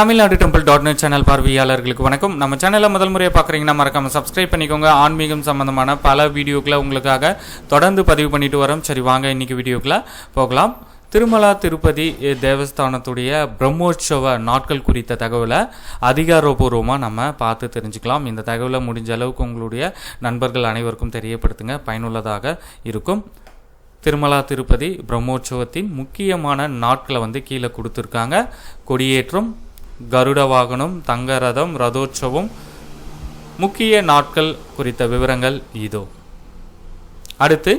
Tamil Nadu temple dot net channel பார்வையாளர்களுக்கு வணக்கம். நம்ம சேனலை முதல் முறையாக பார்க்குறீங்கன்னா மறக்காமல் சப்ஸ்கிரைப் பண்ணிக்கோங்க. ஆன்மீகம் சம்பந்தமான பல வீடியோக்களை உங்களுக்காக தொடர்ந்து பதிவு பண்ணிட்டு வரோம். சரி வாங்க இன்றைக்கி வீடியோக்குள்ள போகலாம். திருமலா திருப்பதி தேவஸ்தானத்துடைய பிரம்மோற்சவ நாட்கள் குறித்த தகவலை அதிகாரப்பூர்வமாக நம்ம பார்த்து தெரிஞ்சுக்கலாம். இந்த தகவலை முடிஞ்ச அளவுக்கு உங்களுடைய நண்பர்கள் அனைவருக்கும் தெரியப்படுத்துங்க. பயனுள்ளதாக இருக்கும். திருமலா திருப்பதி பிரம்மோற்சவத்தின் முக்கியமான நாட்களை வந்து கீழே கொடுத்துருக்காங்க. கொடியேற்றம் கருட வாகனம் தங்க ரதம் ரதோற்சவம் முக்கிய நாட்கள் குறித்த விவரங்கள் இதோ. அடுத்து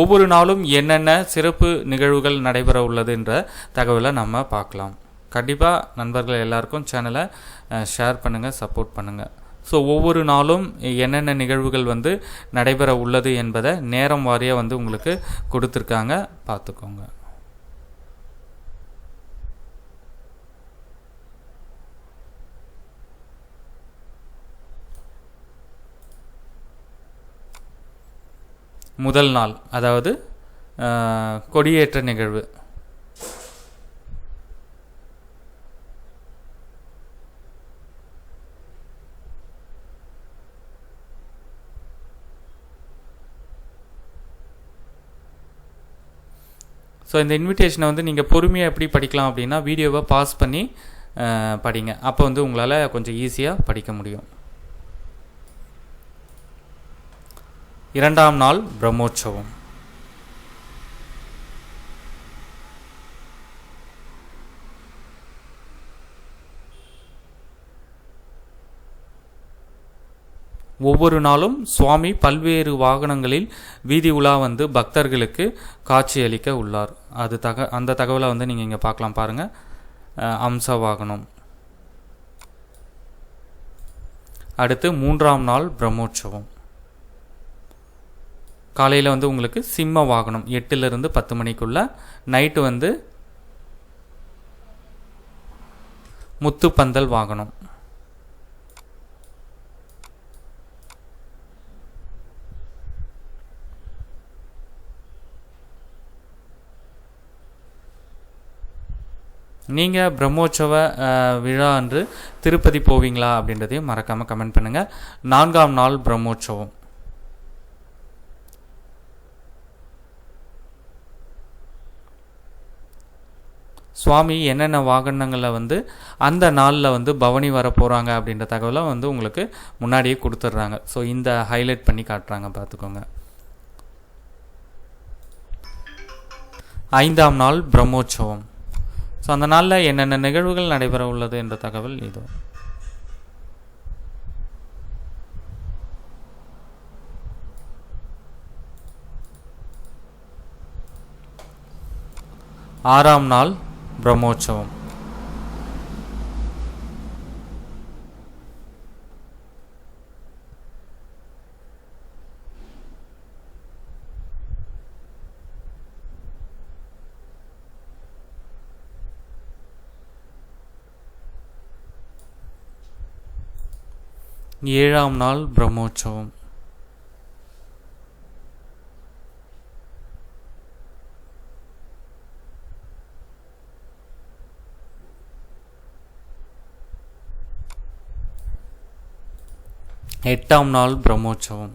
ஒவ்வொரு நாளும் என்னென்ன சிறப்பு நிகழ்வுகள் நடைபெற உள்ளது என்ற தகவலை நம்ம பார்க்கலாம். கண்டிப்பாக நண்பர்கள் எல்லாருக்கும் சேனலை ஷேர் பண்ணுங்கள் சப்போர்ட் பண்ணுங்கள் ஸோ ஒவ்வொரு நாளும் என்னென்ன நிகழ்வுகள் வந்து நடைபெற உள்ளது என்பதை நேரம் வாரியாக வந்து உங்களுக்கு கொடுத்துருக்காங்க பார்த்துக்கோங்க. முதல் நாள் அதாவது கொடியேற்ற நிகழ்வு. ஸோ இந்த இன்விடேஷனை வந்து நீங்கள் பொறுமையாக எப்படி படிக்கலாம் அப்படின்னா வீடியோவை பாஸ் பண்ணி படிங்க. அப்போ வந்து உங்களால் கொஞ்சம் ஈஸியாக படிக்க முடியும். இரண்டாம் நாள் பிரம்மோற்சவம். ஒவ்வொரு நாளும் சுவாமி பல்வேறு வாகனங்களில் வீதி உலா வந்து பக்தர்களுக்கு காட்சியளிக்க உள்ளார். அது தக அந்த தகவலை வந்து நீங்கள் இங்கே பார்க்கலாம் பாருங்கள் அம்ச வாகனம். அடுத்து மூன்றாம் நாள் பிரம்மோற்சவம். காலையில் வந்து உங்களுக்கு சிம்ம வாகனம் எட்டுலேருந்து பத்து மணிக்குள்ளே நைட்டு வந்து முத்துப்பந்தல் வாகனம். நீங்கள் பிரம்மோற்சவ விழா அன்று திருப்பதி போவீங்களா அப்படின்றதையும் மறக்காமல் கமெண்ட் பண்ணுங்கள் நான்காம் நாள் பிரம்மோற்சவம். சுவாமி என்னென்ன வாகனங்களை வந்து அந்த நாளில் வந்து பவனி வர போகிறாங்க அப்படின்ற தகவலை வந்து உங்களுக்கு முன்னாடியே கொடுத்துட்றாங்க. ஸோ இந்த ஹைலைட் பண்ணி காட்டுறாங்க பார்த்துக்கோங்க. ஐந்தாம் நாள் பிரம்மோற்சவம். ஸோ அந்த நாளில் என்னென்ன நிகழ்வுகள் நடைபெற உள்ளது என்ற தகவல் இதோ. ஆறாம் நாள் பிரம்மோற்சவம் ஏழாம் நாள் பிரம்மோற்சவம் எட்டாம் நாள் பிரம்மோற்சவம்.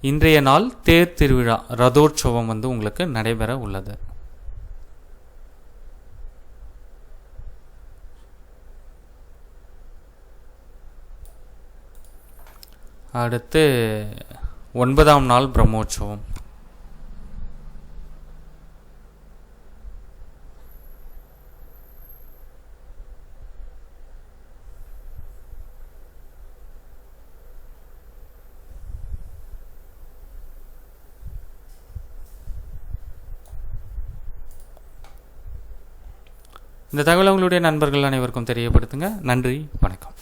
இன்றைய நாள் தேர் திருவிழா ரதோற்சவம் வந்து உங்களுக்கு நடைபெற உள்ளது. அடுத்து ஒன்பதாம் நாள் பிரம்மோற்சவம். இந்த தகவலை உங்களுடைய நண்பர்கள் அனைவருக்கும் தெரியப்படுத்துங்க. நன்றி வணக்கம்.